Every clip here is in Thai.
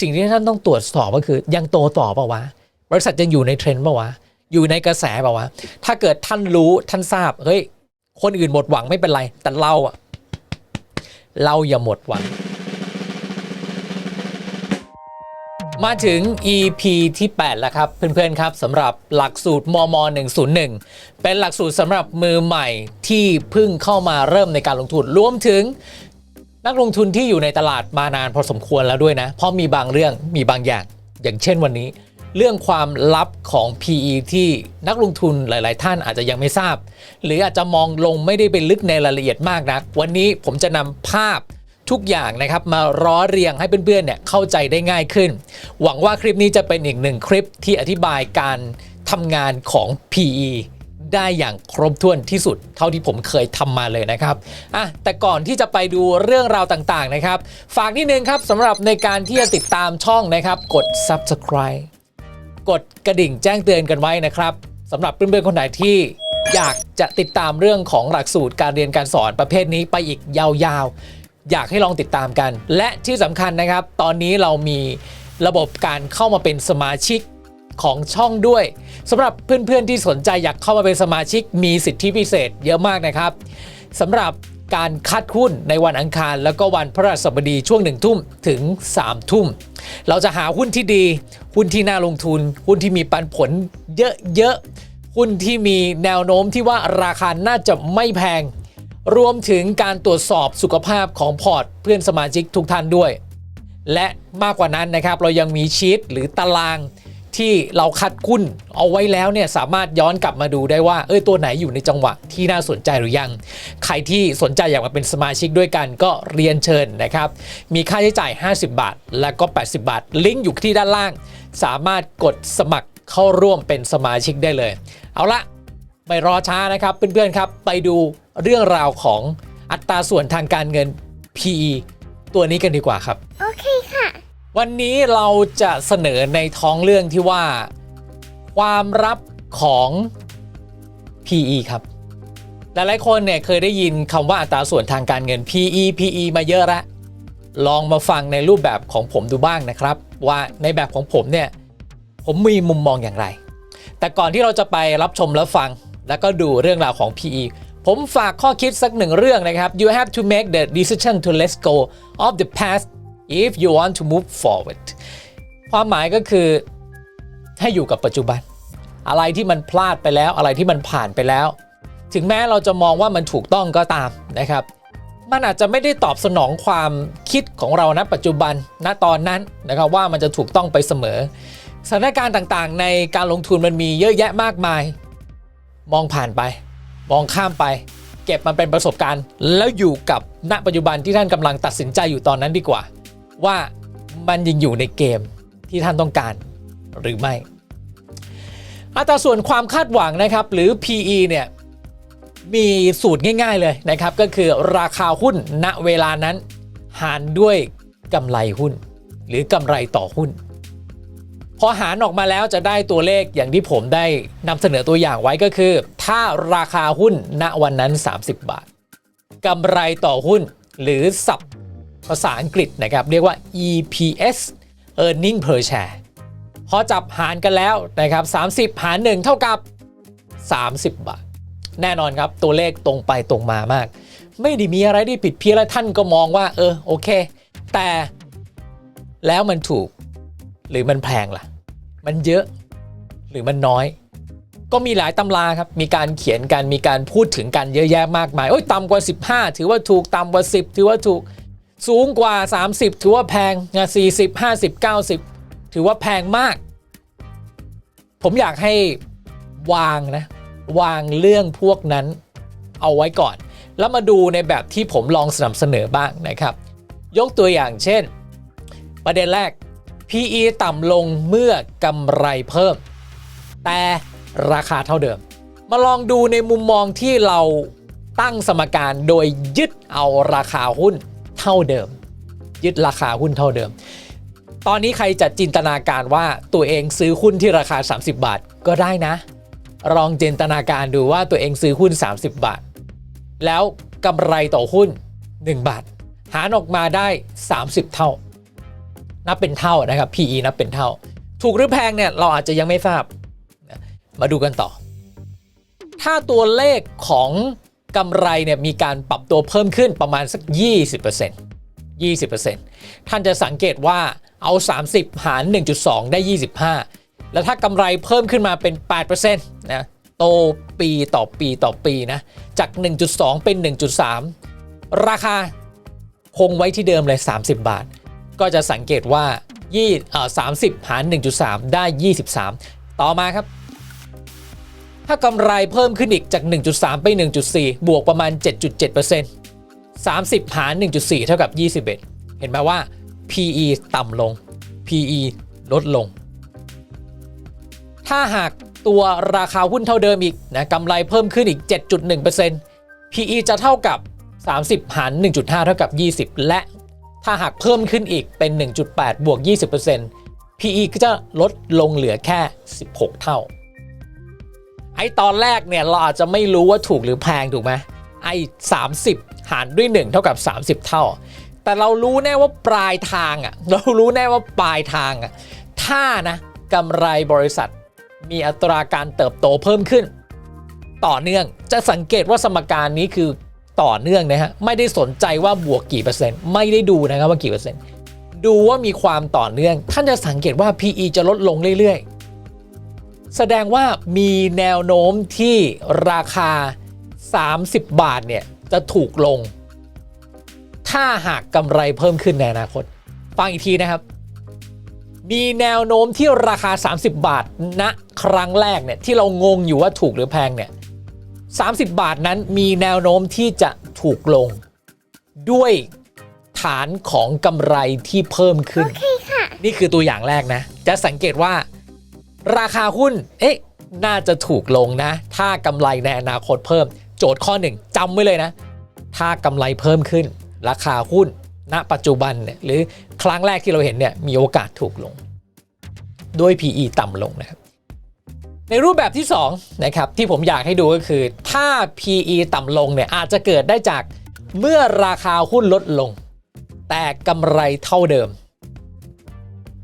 สิ่งที่ท่านต้องตรวจสอบก็คือยังโตต่อเปล่าวะบริษัทยังอยู่ในเทรนด์เปล่าวะอยู่ในกระแสเปล่าวะถ้าเกิดท่านรู้ท่านทราบเฮ้ยคนอื่นหมดหวังไม่เป็นไร แต่เราอะเราอย่าหมดหวัง มาถึง EP ที่ 8 แล้วครับเพื่อนๆครับสำหรับหลักสูตรมม 101 เป็นหลักสูตรสำหรับมือใหม่ที่เพิ่งเข้ามาเริ่มในการลงทุนรวมถึง นักลงทุนที่อยู่ในตลาดมานานพอสมควรแล้วด้วยนะ เพราะมีบางเรื่องมีบางอย่าง อย่างเช่นวันนี้ เรื่องความลับของ PE ที่นักลงทุนหลาย ๆ ท่านอาจจะยังไม่ทราบ หรืออาจจะมองลงไม่ได้ไปลึกในรายละเอียดมากนัก วันนี้ผมจะนำภาพทุกอย่างนะครับมาร้อเรียงให้เพื่อนๆเนี่ยเข้าใจได้ง่ายขึ้น หวังว่าคลิปนี้จะเป็นอีกหนึ่งคลิปที่อธิบายการทำงานของ PE ได้อย่างครบถ้วนที่สุด เท่าที่ผมเคยทำมาเลยนะครับอะแต่ก่อนที่จะไปดูเรื่องราวต่างๆนะครับ ฝากนิดนึงครับสำหรับในการที่จะติดตามช่องนะครับ กด subscribe กดกระดิ่งแจ้งเตือนกันไว้นะครับสำหรับเพื่อนๆคนไหนที่อยากจะติดตามเรื่องของหลักสูตรการเรียนการสอนประเภทนี้ไปอีกยาวๆ อยากให้ลองติดตามกัน และที่สำคัญนะครับ ตอนนี้เรามีระบบการเข้ามาเป็นสมาชิก ของช่องด้วยสำหรับเพื่อนๆที่สนใจอยากเข้ามาเป็นสมาชิกมีสิทธิพิเศษเยอะมากนะครับสำหรับการคัดหุ้นในวันอังคาร แล้วก็วันพฤหัสบดีช่วงหนึ่งทุ่มถึง3ามทุ่ม เราจะหาหุ้นที่ดี หุ้นที่น่าลงทุน หุ้นที่มีปันผลเยอะๆ หุ้นที่มีแนวโน้มที่ว่าราคาน่าจะไม่แพง รวมถึงการตรวจสอบสุขภาพของพอร์ตเพื่อนสมาชิกทุกท่านด้วย และมากกว่านั้นนะครับเรายังมีชีตหรือตาราง ที่เราคัดคุ้นเอาไว้แล้วเนี่ยสามารถย้อนกลับมาดูได้ว่าเอ้ยตัวไหนอยู่ในจังหวะที่น่าสนใจหรือยัง ใครที่สนใจอยากมาเป็นสมาชิกด้วยกันก็เรียนเชิญนะครับ มีค่าใช้จ่าย 50 บาท และก็ 80 บาท ลิงก์อยู่ที่ด้านล่าง สามารถกดสมัครเข้าร่วมเป็นสมาชิกได้เลย เอาละไม่รอช้านะครับเพื่อนๆครับ ไปดูเรื่องราวของอัตราส่วนทางการเงิน PE ตัวนี้กันดีกว่าครับ โอเคค่ะ วันนี้เราจะเสนอในท้องเรื่องที่ว่า ความลับของ PE ครับ หลายๆคนเนี่ยเคยได้ยินคำว่าอัตราส่วนทางการเงิน PE PE มาเยอะล้วลองมาฟังในรูปแบบของผมดูบ้างนะครับ ว่าในแบบของผมเนี่ย ผมมีมุมมองอย่างไร แต่ก่อนที่เราจะไปรับชมและฟัง แล้วก็ดูเรื่องราวของ PE ผมฝากข้อคิดสักหนึ่งเรื่องนะครับ you have to make the decision to let go of the past if you want to move forward ความหมายก็คือให้อยู่กับปัจจุบัน อะไรที่มันพลาดไปแล้วอะไรที่มันผ่านไปแล้ว ถึงแม้เราจะมองว่ามันถูกต้องก็ตามนะครับ มันอาจจะไม่ได้ตอบสนองความคิดของเราณปัจจุบันณตอนนั้นนะครับว่ามันจะถูกต้องไปเสมอ สถานการณ์ต่างๆ ในการลงทุนมันมีเยอะแยะมากมาย มองผ่านไป มองข้ามไป เก็บมันเป็นประสบการณ์ แล้วอยู่กับณปัจจุบันที่ท่านกำลังตัดสินใจอยู่ตอนนั้นดีกว่า ว่ามันยังอยู่ในเกมที่ท่านต้องการหรือไม่ อัตราส่วนความคาดหวังนะครับ หรือ PE เนี่ยมีสูตรง่าย ๆเลยนะครับ ก็คือราคาหุ้นณเวลานั้น หารด้วยกำไรหุ้น หรือกำไรต่อหุ้น พอหารออกมาแล้วจะได้ตัวเลขอย่างที่ผมได้นำเสนอตัวอย่างไว้ก็คือ ถ้าราคาหุ้นณวันนั้น 30 บาทกำไรต่อหุ้นหรือสับ ภาษาอังกฤษนะครับ เรียกว่า EPS earning per share พอจับหารกันแล้วนะครับ30 หาร 1 เท่ากับ 30 บาท แน่นอนครับตัวเลขตรงไปตรงมามาก ไม่ได้มีอะไรที่ผิดเพี้ยนและท่านก็มองว่า เออ โอเค แต่แล้วมันถูกหรือมันแพงล่ะ มันเยอะหรือมันน้อย ก็มีหลายตำราครับ มีการเขียนกัน มีการพูดถึงกันเยอะแยะมากมาย โอ้ยต่ำกว่า 15 ถือว่าถูก ต่ำกว่า 10 ถือว่าถูก สูงกว่า 30 ถือว่าแพงนะ40 50 90 ถือว่าแพงมาก ผมอยากให้วางนะ วางเรื่องพวกนั้นเอาไว้ก่อน แล้วมาดูในแบบที่ผมลองสนับเสนอบ้างนะครับ ยกตัวอย่างเช่น ประเด็นแรก PE ต่ำลงเมื่อกำไรเพิ่ม แต่ราคาเท่าเดิม มาลองดูในมุมมองที่เราตั้งสมการโดยยึดเอาราคาหุ้น ท่าเดิม ยึดราคาหุ้นเท่าเดิม ตอนนี้ใครจะจินตนาการว่าตัวเองซื้อหุ้นที่ราคา 30 บาทก็ได้นะ ลองจินตนาการดูว่าตัวเองซื้อหุ้น 30 บาท แล้วกำไรต่อหุ้น 1 บาท หารออกมาได้ 30 เท่า นับเป็นเท่านะครับ PE นับเป็นเท่า ถูกหรือแพงเนี่ยเราอาจจะยังไม่ทราบ มาดูกันต่อ ถ้าตัวเลขของ กำไรเนี่ยมีการปรับตัวเพิ่มขึ้นประมาณสัก 20% 20%ท่านจะสังเกตว่าเอา 30 หาร 1.2 ได้ 25 แล้วถ้ากำไรเพิ่มขึ้นมาเป็น 8%นะโตปีต่อปีต่อปีนะจาก 1.2 เป็น 1.3 ราคาคงไว้ที่เดิมเลย 30 บาท ก็จะสังเกตว่ายี่เอ่อ30 หาร 1.3 ได้ 23 ต่อมาครับ ถ้ากำไรเพิ่มขึ้นอีกจาก 1.3 ไป 1.4 บวกประมาณ 7.7% 30 หาร 1.4 เท่ากับ 21 เห็นไหมว่า PE ต่ำลง PE ลดลง ถ้าหากตัวราคาหุ้นเท่าเดิมอีกนะกำไรเพิ่มขึ้นอีก 7.1% PE จะเท่ากับ 30 หาร 1.5 เท่ากับ 20 และถ้าหากเพิ่มขึ้นอีกเป็น 1.8 บวก 20% PE ก็จะลดลงเหลือแค่ 16 เท่า ไอตอนแรกเนี่ยเราอาจจะไม่รู้ว่าถูกหรือแพงถูกไหมไอ30 หารด้วย 1 เท่ากับ 30 เท่า แต่เรารู้แน่ว่าปลายทางอะเรารู้แน่ว่าปลายทางอะถ้านะกำไรบริษัทมีอัตราการเติบโตเพิ่มขึ้น ต่อเนื่องจะสังเกตว่าสมการนี้คือต่อเนื่องนะฮะไม่ได้สนใจว่าบวกกี่เปอร์เซ็นต์ไม่ได้ดูนะครับว่ากี่เปอร์เซ็นต์ดูว่ามีความต่อเนื่อง ท่านจะสังเกตว่า PE จะลดลงเรื่อยๆ แสดงว่ามีแนวโน้มที่ราคา 30 บาทเนี่ยจะถูกลง ถ้าหากกำไรเพิ่มขึ้นในอนาคต ฟังอีกทีนะครับ มีแนวโน้มที่ราคา 30 บาทณครั้งแรกเนี่ยที่เรางงอยู่ว่าถูกหรือแพงเนี่ย30 บาทนั้นมีแนวโน้มที่จะถูกลง ด้วยฐานของกำไรที่เพิ่มขึ้น นี่คือตัวอย่างแรกนะ จะสังเกตว่า ราคาหุ้น เอ๊ะ น่าจะถูกลงนะ ถ้ากำไรในอนาคตเพิ่ม โจทย์ข้อหนึ่งจำไว้เลยนะ ถ้ากำไรเพิ่มขึ้น ราคาหุ้น ณ ปัจจุบันเนี่ยหรือครั้งแรกที่เราเห็นเนี่ยมีโอกาสถูกลง ด้วย PE ต่ำลงนะครับ ในรูปแบบที่2นะครับที่ผมอยากให้ดูก็คือ ถ้า PE ต่ำลงเนี่ยอาจจะเกิดได้จากเมื่อราคาหุ้นลดลง แต่กำไรเท่าเดิม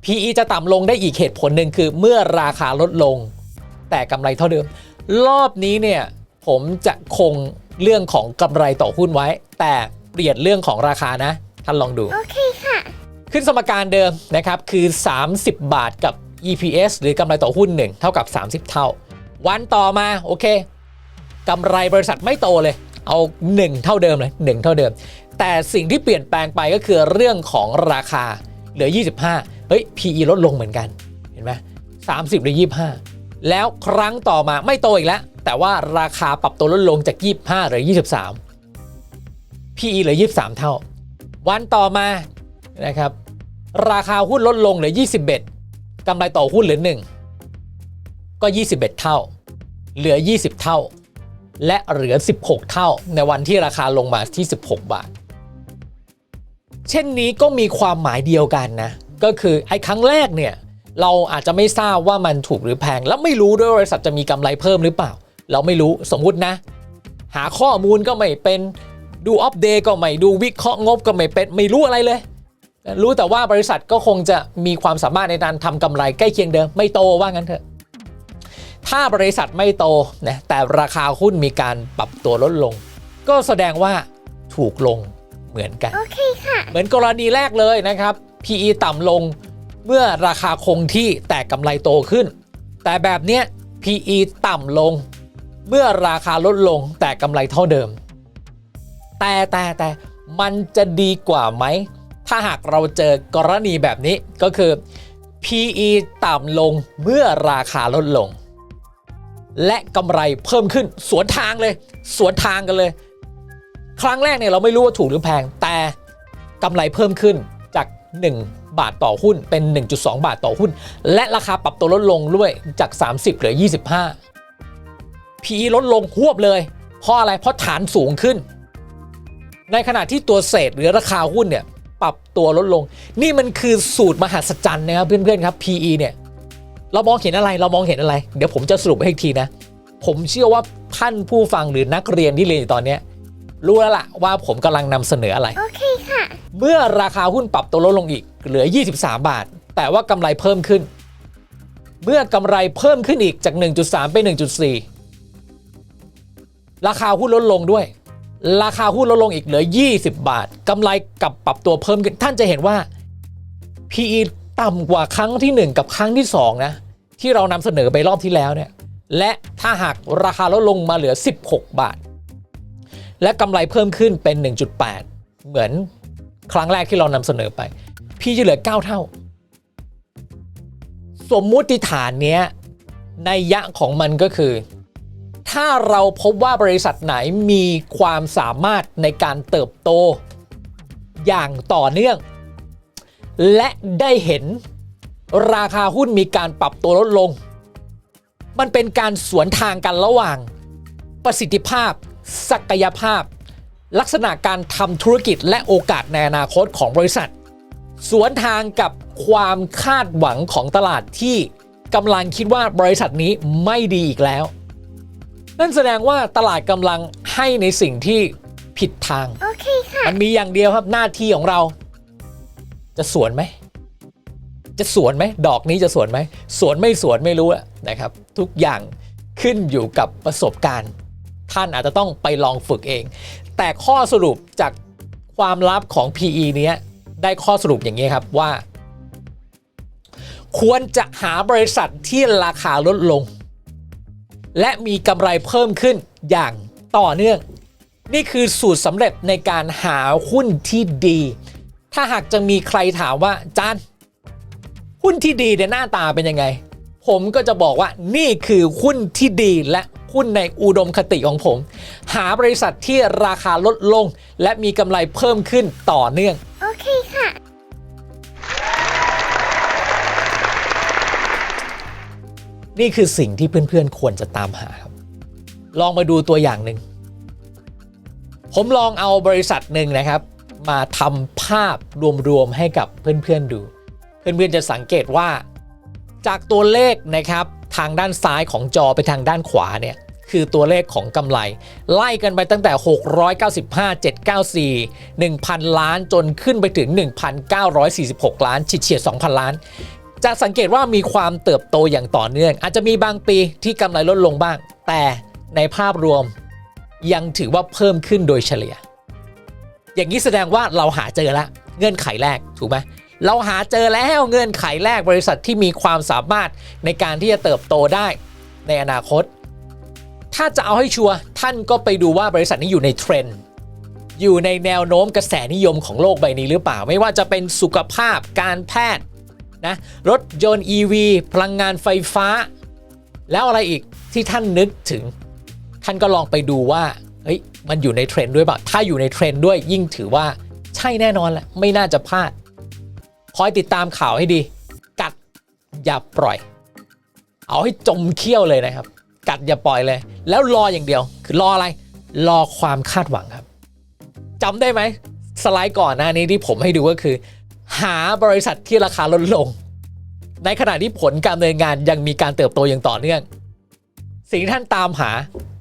PE จะต่ำลงได้อีกเหตุผลหนึ่งคือเมื่อราคาลดลง แต่กำไรเท่าเดิม รอบนี้เนี่ยผมจะคงเรื่องของกำไรต่อหุ้นไว้ แต่เปลี่ยนเรื่องของราคานะ ท่านลองดู โอเคค่ะ ขึ้นสมการเดิมนะครับคือ 30 บาทกับ EPS หรือกำไรต่อหุ้น 1 เท่ากับ 30 เท่า วันต่อมาโอเคกำไรบริษัทไม่โตเลย เอา 1 เท่าเดิมเลย 1 เท่าเดิม แต่สิ่งที่เปลี่ยนแปลงไปก็คือเรื่องของราคาเหลือ 25 เฮ้ย PE ลดลงเหมือนกัน เห็นไหม30เหรือ25แล้วครั้งต่อมาไม่โตอีกแล้ว แต่ว่าราคาปรับตัวลดลงจาก25เหรือ23 PE เหลือ23เท่า วันต่อมานะครับ ราคาหุ้นลดลงเหลือ21กำไรต่อหุ้นเหลือ1ก็21เอ็ดเท่า เหลือ20เท่า และเหลือ16เท่า ในวันที่ราคาลงมาที่16บาท เช่นนี้ก็มีความหมายเดียวกันนะ ก็คือไอ้ครั้งแรกเนี่ยเราอาจจะไม่ทราบว่ามันถูกหรือแพง แล้วไม่รู้ด้วยว่าบริษัทจะมีกำไรเพิ่มหรือเปล่า เราไม่รู้สมมุตินะ หาข้อมูลก็ไม่เป็นดูอัปเดตก็ไม่ดูวิเคราะห์งบก็ไม่เป็นไม่รู้อะไรเลย รู้แต่ว่าบริษัทก็คงจะมีความสามารถในการทำกำไรใกล้เคียงเดิม ไม่โตว่างั้นเถอะ ถ้าบริษัทไม่โตนะแต่ราคาหุ้นมีการปรับตัวลดลง ก็แสดงว่าถูกลงเหมือนกัน โอเคค่ะ เหมือนกรณีแรกเลยนะครับ PE ต่ำลงเมื่อราคาคงที่แต่กำไรโตขึ้น แต่แบบเนี้ย PE ต่ำลง เมื่อราคาลดลงแต่กำไรเท่าเดิม แต่แต่แต่มันจะดีกว่าไหม ถ้าหากเราเจอกรณีแบบนี้ก็คือ PE ต่ำลงเมื่อราคาลดลง และกำไรเพิ่มขึ้นสวนทางเลย สวนทางกันเลย ครั้งแรกเนี่ยเราไม่รู้ว่าถูกหรือแพงแต่กำไรเพิ่มขึ้น 1 บาทต่อหุ้นเป็น 1.2 บาทต่อหุ้น และราคาปรับตัวลดลงด้วยจาก 30 เหลือ 25 PE ลดลงหวบเลย เพราะอะไรเพราะฐานสูงขึ้น ในขณะที่ตัวเศษหรือราคาหุ้นเนี่ยปรับตัวลดลง นี่มันคือสูตรมหัศจรรย์นะครับเพื่อนๆครับ PE เนี่ยเรามองเห็นอะไรเรามองเห็นอะไร เดี๋ยวผมจะสรุปให้อีกทีนะ ผมเชื่อว่าท่านผู้ฟังหรือนักเรียนที่เรียนอยู่ตอนนี้รู้แล้วล่ะว่าผมกำลังนำเสนออะไร เมื่อราคาหุ้นปรับตัวลดลงอีกเหลือ 23 บาท แต่ว่ากำไรเพิ่มขึ้น เมื่อกำไรเพิ่มขึ้นอีกจาก 1.3 ไป 1.4 ราคาหุ้นลดลงด้วย ราคาหุ้นลดลงอีกเหลือ 20 บาทกำไรกลับปรับตัวเพิ่มขึ้น ท่านจะเห็นว่า PE ต่ำกว่าครั้งที่ 1 กับครั้งที่ 2 นะ ที่เรานำเสนอไปรอบที่แล้วเนี่ยและถ้าหากราคาลดลงมาเหลือ 16 บาท และกำไรเพิ่มขึ้นเป็น 1.8 เหมือน ครั้งแรกที่เรานำเสนอไป พี่จะเหลือ 9 เท่า สมมุติฐานเนี้ยในยยะของมันก็คือ ถ้าเราพบว่าบริษัทไหนมีความสามารถในการเติบโต อย่างต่อเนื่อง และได้เห็นราคาหุ้นมีการปรับตัวลดลง มันเป็นการสวนทางกันระหว่าง ประสิทธิภาพ ศักยภาพ ลักษณะการทำธุรกิจและโอกาสในอนาคตของบริษัท สวนทางกับความคาดหวังของตลาดที่กำลังคิดว่าบริษัทนี้ไม่ดีอีกแล้ว นั่นแสดงว่าตลาดกำลังให้ในสิ่งที่ผิดทาง โอเคค่ะ มันมีอย่างเดียวครับหน้าที่ของเรา จะสวนไหม จะสวนไหม ดอกนี้จะสวนไหม สวนไม่สวนไม่รู้อะนะครับ ทุกอย่างขึ้นอยู่กับประสบการณ์ ท่านอาจจะต้องไปลองฝึกเอง แต่ข้อสรุปจากความลับของ PE เนี้ยได้ข้อสรุปอย่างนี้ครับว่า ควรจะหาบริษัทที่ราคาลดลง และมีกำไรเพิ่มขึ้นอย่างต่อเนื่อง นี่คือสูตรสำเร็จในการหาหุ้นที่ดี ถ้าหากจะมีใครถามว่าจานหุ้นที่ดีเนี่ยหน้าตาเป็นยังไง ผมก็จะบอกว่านี่คือหุ้นที่ดีและ หุ้นในอุดมคติของผม หาบริษัทที่ราคาลดลง และมีกำไรเพิ่มขึ้นต่อเนื่อง โอเคค่ะ นี่คือสิ่งที่เพื่อนๆควรจะตามหาครับ ลองมาดูตัวอย่างหนึ่ง ผมลองเอาบริษัทหนึ่งนะครับ มาทำภาพรวมๆให้กับเพื่อนๆดู เพื่อนๆจะสังเกตว่า จากตัวเลขนะครับ ทางด้านซ้ายของจอไปทางด้านขวาเนี่ยคือตัวเลขของกำไร ไล่กันไปตั้งแต่ 695 794 1,000 ล้านจนขึ้นไปถึง 1,946 ล้านฉีดเฉียด 2,000 ล้าน จะสังเกตว่ามีความเติบโตอย่างต่อเนื่อง อาจจะมีบางปีที่กำไรลดลงบ้าง แต่ในภาพรวมยังถือว่าเพิ่มขึ้นโดยเฉลี่ย อย่างนี้แสดงว่าเราหาเจอแล้วเงื่อนไขแรกถูกไหม เราหาเจอแล้วเงื่อนไขแรกบริษัทที่มีความสามารถในการที่จะเติบโตได้ในอนาคต ถ้าจะเอาให้ชัวร์ท่านก็ไปดูว่าบริษัทนี้อยู่ในเทรนด์อยู่ในแนวโน้มกระแสนิยมของโลกใบนี้หรือเปล่า ไม่ว่าจะเป็นสุขภาพการแพทย์นะรถยนต์ EV พลังงานไฟฟ้า แล้วอะไรอีกที่ท่านนึกถึง ท่านก็ลองไปดูว่าเฮ้ยมันอยู่ในเทรนด์ด้วยเปล่าถ้าอยู่ในเทรนด์ด้วยยิ่งถือว่าใช่แน่นอนแหละไม่น่าจะพลาด คอยติดตามข่าวให้ดี กัดอย่าปล่อย เอาให้จมเขี้ยวเลยนะครับ กัดอย่าปล่อยเลย แล้วรออย่างเดียว คือรออะไร รอความคาดหวังครับจำได้ไหมสไลด์ก่อนหน้านี้ที่ผมให้ดูก็คือ หาบริษัทที่ราคาลดลง ในขณะที่ผลการดำเนินงานยังมีการเติบโตอย่างต่อเนื่อง สิ่งที่ท่านตามหา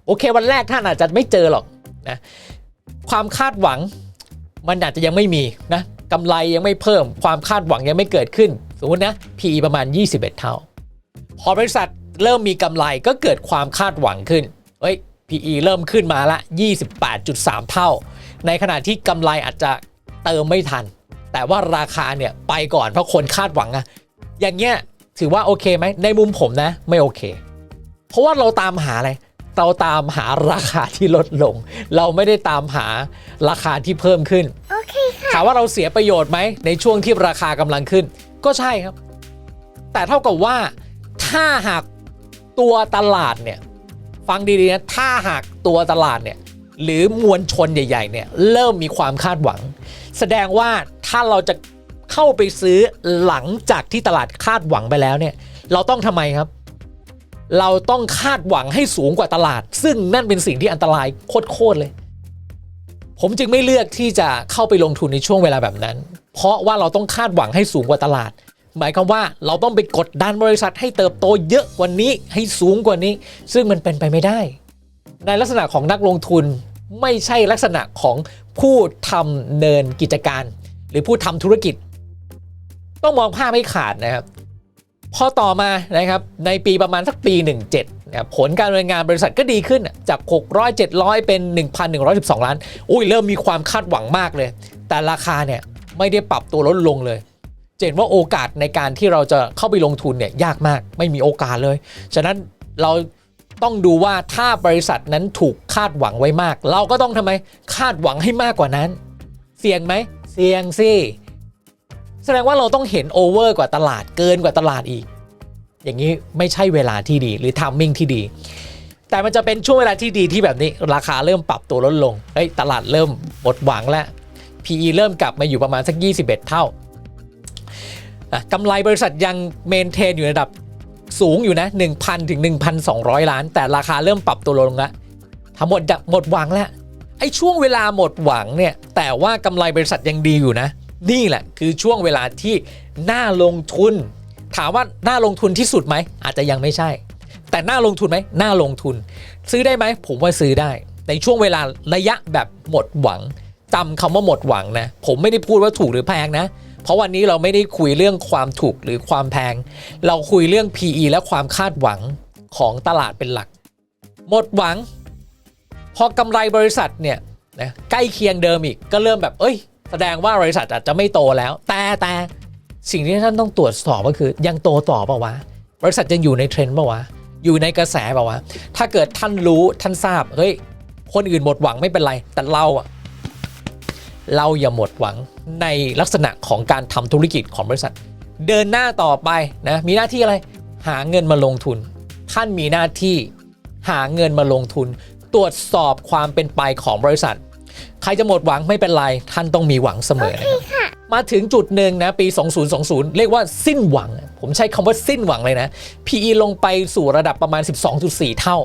โอเควันแรกท่านอาจจะไม่เจอหรอกนะความคาดหวังมันอาจจะยังไม่มีนะ กำไรยังไม่เพิ่ม ความคาดหวังยังไม่เกิดขึ้น สมมตินะ PE ประมาณ 21 เท่า พอบริษัทเริ่มมีกำไรก็เกิดความคาดหวังขึ้นเฮ้ย PE เริ่มขึ้นมาละ 28.3 เท่า ในขณะที่กำไรอาจจะเติมไม่ทัน แต่ว่าราคาเนี่ยไปก่อนเพราะคนคาดหวังอะอย่างเงี้ยถือว่าโอเคไหม ในมุมผมนะ ไม่โอเค เพราะว่าเราตามหาอะไรเราตามหาราคาที่ลดลง เราไม่ได้ตามหาราคาที่เพิ่มขึ้น ถามว่าเราเสียประโยชน์ไหมในช่วงที่ราคากำลังขึ้น ก็ใช่ครับ แต่เท่ากับว่าถ้าหากตัวตลาดเนี่ยฟังดีๆนะถ้าหากตัวตลาดเนี่ยหรือมวลชนใหญ่ ๆ เนี่ยเริ่มมีความคาดหวัง แสดงว่าถ้าเราจะเข้าไปซื้อหลังจากที่ตลาดคาดหวังไปแล้วเนี่ยเราต้องทำไมครับ เราต้องคาดหวังให้สูงกว่าตลาด ซึ่งนั่นเป็นสิ่งที่อันตรายโคตรๆเลย ผมจึงไม่เลือกที่จะเข้าไปลงทุนในช่วงเวลาแบบนั้น เพราะว่าเราต้องคาดหวังให้สูงกว่าตลาด หมายความว่าเราต้องไปกดดันบริษัทให้เติบโตเยอะกว่านี้ให้สูงกว่านี้ ซึ่งมันเป็นไปไม่ได้ ในลักษณะของนักลงทุนไม่ใช่ลักษณะของผู้ทำเนินกิจการ หรือผู้ทำธุรกิจ ต้องมองภาพให้ขาดนะครับ พอต่อมานะครับในปีประมาณสักปี 17 ผลการดำเนินงานบริษัทก็ดีขึ้นจาก 600 700 เป็น 1,112 ล้าน อุ้ยเริ่มมีความคาดหวังมากเลย แต่ราคาเนี่ยไม่ได้ปรับตัวลดลงเลยเห็นว่าโอกาสในการที่เราจะเข้าไปลงทุนเนี่ยยากมากไม่มีโอกาสเลย ฉะนั้นเราต้องดูว่าถ้าบริษัทนั้นถูกคาดหวังไว้มาก เราก็ต้องทำไมคาดหวังให้มากกว่านั้น เสี่ยงไหมเสี่ยงสิแสดงว่าเราต้องเห็นโอเวอร์กว่าตลาดเกินกว่าตลาดอีก อย่างนี้ไม่ใช่เวลาที่ดีหรือทามมิ่งที่ดี แต่มันจะเป็นช่วงเวลาที่ดีที่แบบนี้ราคาเริ่มปรับตัวลดลงเฮ้ยตลาดเริ่มหมดหวังแล้ว PE เริ่มกลับมาอยู่ประมาณสัก 21 เท่าอะกำไรบริษัทยังเมนเทนอยู่ในระดับสูงอยู่นะ 1,000 ถึง 1,200 ล้าน แต่ราคาเริ่มปรับตัวลงแล้วทั้งหมดหมดหวังแล้วไอ้ช่วงเวลาหมดหวังเนี่ย แต่ว่ากำไรบริษัทยังดีอยู่นะ นี่แหละคือช่วงเวลาที่น่าลงทุน ถามว่าน่าลงทุนที่สุดไหม อาจจะยังไม่ใช่ แต่น่าลงทุนไหมน่าลงทุน ซื้อได้ไหม ผมว่าซื้อได้ ในช่วงเวลาระยะแบบหมดหวังจำคำว่าหมดหวังนะ ผมไม่ได้พูดว่าถูกหรือแพงนะ เพราะวันนี้เราไม่ได้คุยเรื่องความถูกหรือความแพง เราคุยเรื่อง PE และความคาดหวังของตลาดเป็นหลัก หมดหวัง พอกำไรบริษัทเนี่ยนะใกล้เคียงเดิมอีกก็เริ่มแบบเอ้ย แสดงว่าบริษัทอาจจะไม่โตแล้ว แต่แต่ สิ่งที่ท่านต้องตรวจสอบก็คือยังโตต่อเปล่าวะบริษัทยังอยู่ในเทรนด์เปล่าวะอยู่ในกระแสเปล่าวะถ้าเกิดท่านรู้ท่านทราบเฮ้ยคนอื่นหมดหวังไม่เป็นไร แต่เราอะเราอย่าหมดหวังในลักษณะของการทำธุรกิจของบริษัท เดินหน้าต่อไปนะมีหน้าที่อะไรหาเงินมาลงทุน ท่านมีหน้าที่หาเงินมาลงทุน ตรวจสอบความเป็นไปของบริษัท ใครจะหมดหวังไม่เป็นไร ท่านต้องมีหวังเสมอนะครับ มาถึงจุดหนึ่งนะปี 2020 เรียกว่าสิ้นหวัง ผมใช้คำว่าสิ้นหวังเลยนะ PE ลงไปสู่ระดับประมาณ 12.4 เท่า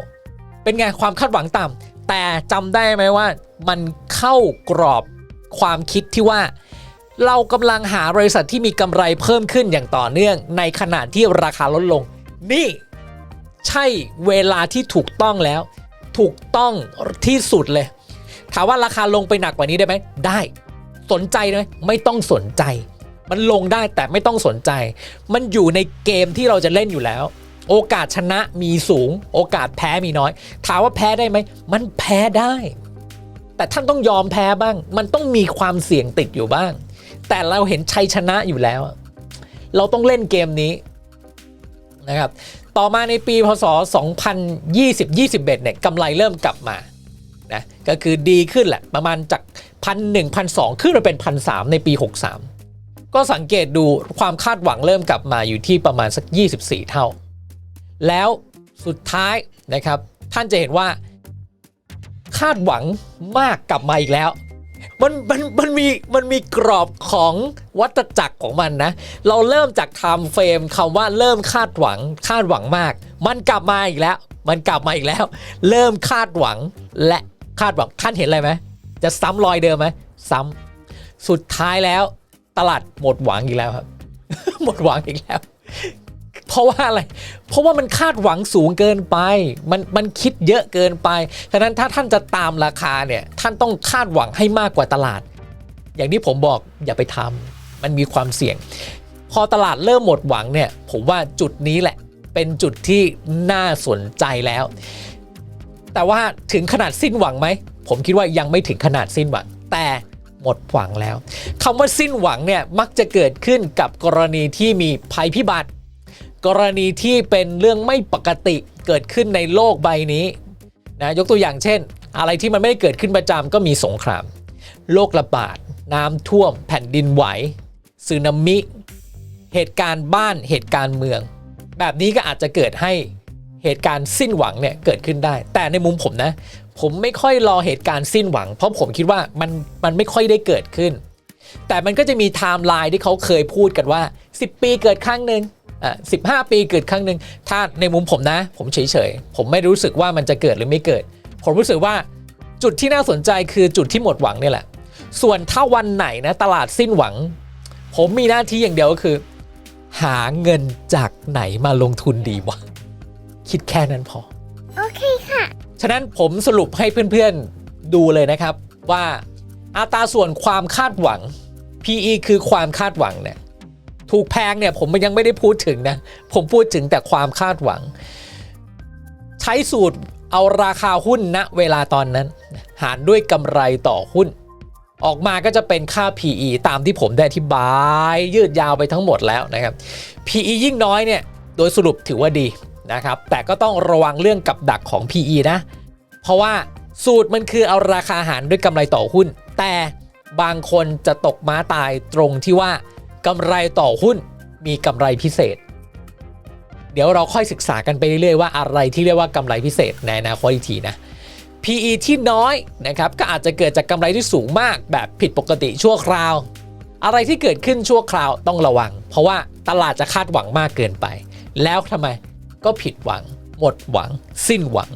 เป็นไงความคาดหวังต่ำแต่จำได้ไหมว่ามันเข้ากรอบความคิดที่ว่า เรากำลังหาบริษัทที่มีกำไรเพิ่มขึ้นอย่างต่อเนื่อง ในขณะที่ราคาลดลง นี่ใช่เวลาที่ถูกต้องแล้ว ถูกต้องที่สุดเลย ถามว่าราคาลงไปหนักกว่านี้ได้ไหมได้ สนใจไหมไม่ต้องสนใจ มันลงได้แต่ไม่ต้องสนใจ มันอยู่ในเกมที่เราจะเล่นอยู่แล้ว โอกาสชนะมีสูง โอกาสแพ้มีน้อย ถามว่าแพ้ได้ไหมมันแพ้ได้ แต่ท่านต้องยอมแพ้บ้าง มันต้องมีความเสี่ยงติดอยู่บ้าง แต่เราเห็นชัยชนะอยู่แล้ว เราต้องเล่นเกมนี้นะครับต่อมาในปีพศ 2020-21เนี่ยกำไรเริ่มกลับมา นะก็คือดีขึ้นแหละประมาณจากพันหนึ่งพันสองขึ้นมาเป็นพันสามในปี 63 ก็สังเกตดูความคาดหวังเริ่มกลับมาอยู่ที่ประมาณสัก 24 เท่า แล้วสุดท้ายนะครับ ท่านจะเห็นว่า คาดหวังมากกลับมาอีกแล้วมันมันมันมีมันมีกรอบของวัตจักรของมันนะ เราเริ่มจากไทม์เฟรมคำว่าเริ่มคาดหวังคาดหวังมาก มันกลับมาอีกแล้ว มันกลับมาอีกแล้ว เริ่มคาดหวังและ คาดหวังท่านเห็นอะไรไหมจะซ้ำรอยเดิมไหมซ้ำสุดท้ายแล้วตลาดหมดหวังอีกแล้วครับ หมดหวังอีกแล้ว เพราะว่าอะไร เพราะว่ามันคาดหวังสูงเกินไป มันมันคิดเยอะเกินไปฉะนั้นถ้าท่านจะตามราคาเนี่ยท่านต้องคาดหวังให้มากกว่าตลาด อย่างที่ผมบอกอย่าไปทำมันมีความเสี่ยง พอตลาดเริ่มหมดหวังเนี่ย ผมว่าจุดนี้แหละ เป็นจุดที่น่าสนใจแล้ว แต่ว่าถึงขนาดสิ้นหวังไหม ผมคิดว่ายังไม่ถึงขนาดสิ้นหวัง แต่หมดหวังแล้วคำว่าสิ้นหวังเนี่ยมักจะเกิดขึ้นกับกรณีที่มีภัยพิบัติ กรณีที่เป็นเรื่องไม่ปกติเกิดขึ้นในโลกใบนี้นะยกตัวอย่างเช่น อะไรที่มันไม่ได้เกิดขึ้นประจำก็มีสงคราม โรคระบาด น้ำท่วม แผ่นดินไหวสึนามิ เหตุการณ์บ้านเหตุการณ์เมือง แบบนี้ก็อาจจะเกิดให้ เหตุการณ์สิ้นหวังเนี่ยเกิดขึ้นได้ แต่ในมุมผมนะ ผมไม่ค่อยรอเหตุการณ์สิ้นหวัง เพราะผมคิดว่ามันมันไม่ค่อยได้เกิดขึ้น แต่มันก็จะมีไทม์ไลน์ที่เขาเคยพูดกันว่า 10 ปีเกิดครั้งหนึ่งอะ15ปีเกิดครั้งหนึ่งถ้าในมุมผมนะ ผมเฉยๆผมไม่รู้สึกว่ามันจะเกิดหรือไม่เกิด ผมรู้สึกว่าจุดที่น่าสนใจคือจุดที่หมดหวังเนี่ยแหละ ส่วนถ้าวันไหนนะตลาดสิ้นหวัง ผมมีหน้าที่อย่างเดียวก็คือ หาเงินจากไหนมาลงทุนดีวะ คิดแค่นั้นพอ โอเคค่ะ ฉะนั้นผมสรุปให้เพื่อนๆดูเลยนะครับว่าอัตราส่วนความคาดหวัง PE คือความคาดหวังเนี่ยถูกแพงเนี่ยผมยังไม่ได้พูดถึงนะ ผมพูดถึงแต่ความคาดหวัง ใช้สูตรเอาราคาหุ้นณเวลาตอนนั้น หารด้วยกำไรต่อหุ้น ออกมาก็จะเป็นค่า PE ตามที่ผมได้อธิบาย ยืดยาวไปทั้งหมดแล้วนะครับ PE ยิ่งน้อยเนี่ยโดยสรุปถือว่าดี นะครับ แต่ก็ต้องระวังเรื่องกับดักของ PE นะ เพราะว่าสูตรมันคือเอาราคาหารด้วยกำไรต่อหุ้น แต่บางคนจะตกม้าตายตรงที่ว่ากำไรต่อหุ้นมีกำไรพิเศษ เดี๋ยวเราค่อยศึกษากันไปเรื่อยๆว่าอะไรที่เรียกว่ากำไรพิเศษในอนาคตอีกทีนะ PE ที่น้อยนะครับก็อาจจะเกิดจากกำไรที่สูงมากแบบผิดปกติชั่วคราว อะไรที่เกิดขึ้นชั่วคราวต้องระวัง เพราะว่าตลาดจะคาดหวังมากเกินไป แล้วทำไม ก็ผิดหวัง หมดหวัง สิ้นหวัง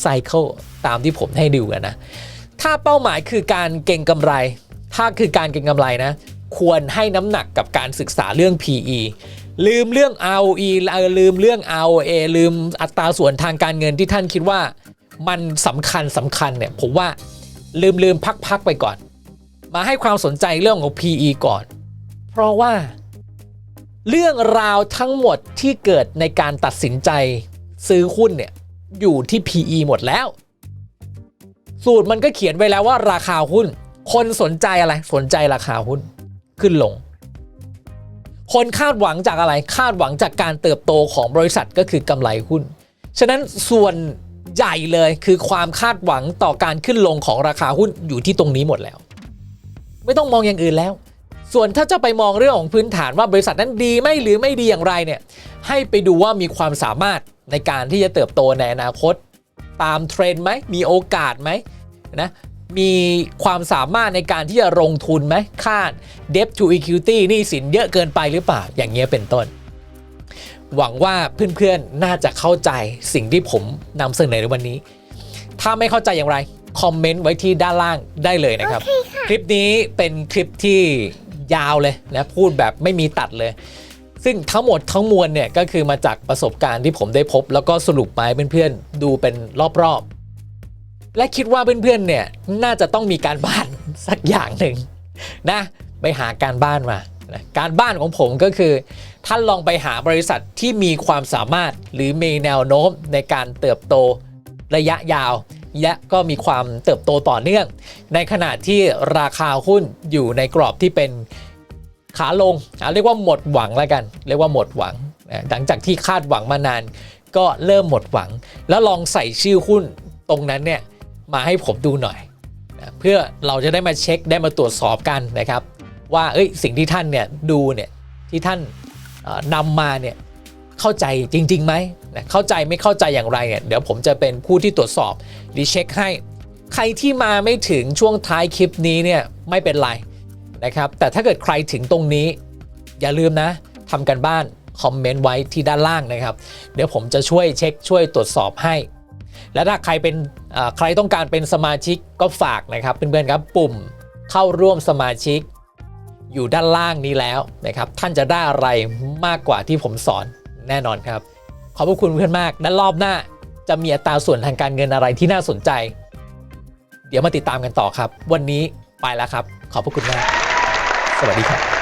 ไซเคิลตามที่ผมให้ดูกันนะ ถ้าเป้าหมายคือการเก็งกำไร ถ้าคือการเก็งกำไรนะ ควรให้น้ำหนักกับการศึกษาเรื่อง PE ลืมเรื่อง ROE ลืมเรื่อง ROA ลืมอัตราส่วนทางการเงินที่ท่านคิดว่า มันสำคัญสำคัญเนี่ย ผมว่าลืมลืมพักๆไปก่อน มาให้ความสนใจเรื่องของ PE ก่อน เพราะว่า เรื่องราวทั้งหมดที่เกิดในการตัดสินใจซื้อหุ้นเนี่ยอยู่ที่ PE หมดแล้ว สูตรมันก็เขียนไว้แล้วว่าราคาหุ้น คนสนใจอะไรสนใจราคาหุ้นขึ้นลง คนคาดหวังจากอะไรคาดหวังจากการเติบโตของบริษัทก็คือกำไรหุ้น ฉะนั้นส่วนใหญ่เลยคือความคาดหวังต่อการขึ้นลงของราคาหุ้นอยู่ที่ตรงนี้หมดแล้ว ไม่ต้องมองอย่างอื่นแล้ว ส่วนถ้าจะไปมองเรื่องของพื้นฐานว่าบริษัทนั้นดีไหมหรือไม่ดีอย่างไรเนี่ยให้ไปดูว่ามีความสามารถในการที่จะเติบโตในอนาคต ตามเทรนด์ไหมมีโอกาสไหมนะมีความสามารถในการที่จะลงทุนไหมคาด debt to equity หนี่สินเยอะเกินไปหรือเปล่า อย่างเงี้ยเป็นต้น หวังว่าเพื่อนๆ น่าจะเข้าใจสิ่งที่ผมนำเสนอในวันนี้ ถ้าไม่เข้าใจอย่างไร คอมเมนต์ไว้ที่ด้านล่างได้เลยนะครับ คลิปนี้เป็นคลิปที่ ยาวเลยนะพูดแบบไม่มีตัดเลย ซึ่งทั้งหมดทั้งมวลเนี่ยก็คือมาจากประสบการณ์ที่ผมได้พบ แล้วก็สรุปมาให้เพื่อนๆดูเป็นรอบๆ และคิดว่าเพื่อนๆเนี่ยน่าจะต้องมีการบ้านสักอย่างหนึ่งนะไปหาการบ้านมานะการบ้านของผมก็คือ ท่านลองไปหาบริษัทที่มีความสามารถหรือมีแนวโน้มในการเติบโตระยะยาว และก็มีความเติบโตต่อเนื่อง ในขณะที่ราคาหุ้นอยู่ในกรอบที่เป็นขาลงเรียกว่าหมดหวังแล้วกัน เรียกว่าหมดหวังหลังจากที่คาดหวังมานาน ก็เริ่มหมดหวัง แล้วลองใส่ชื่อหุ้นตรงนั้นเนี่ยมาให้ผมดูหน่อย เพื่อเราจะได้มาเช็คได้มาตรวจสอบกันนะครับ ว่าเอ้ยสิ่งที่ท่านเนี่ยดูเนี่ยที่ท่านนำมาเนี่ย เข้าใจจริงๆไหมเข้าใจไม่เข้าใจอย่างไรเนี่ยเดี๋ยวผมจะเป็นผู้ที่ตรวจสอบรีเช็คให้ใครที่มาไม่ถึงช่วงท้ายคลิปนี้เนี่ยไม่เป็นไรนะครับแต่ถ้าเกิดใครถึงตรงนี้ อย่าลืมนะทำกันบ้านคอมเมนต์ไว้ที่ด้านล่างนะครับ เดี๋ยวผมจะช่วยเช็คช่วยตรวจสอบให้ และถ้าใครเป็นใครต้องการเป็นสมาชิกก็ฝากนะครับเพื่อนๆครับปุ่มเข้าร่วมสมาชิก อยู่ด้านล่างนี้แล้วนะครับ ท่านจะได้อะไรมากกว่าที่ผมสอน แน่นอนครับ ขอบพระคุณเพื่อนมากและรอบหน้าจะมีอัตราส่วนทางการเงินอะไรที่น่าสนใจ เดี๋ยวมาติดตามกันต่อครับ วันนี้ไปแล้วครับ ขอบพระคุณมาก สวัสดีครับ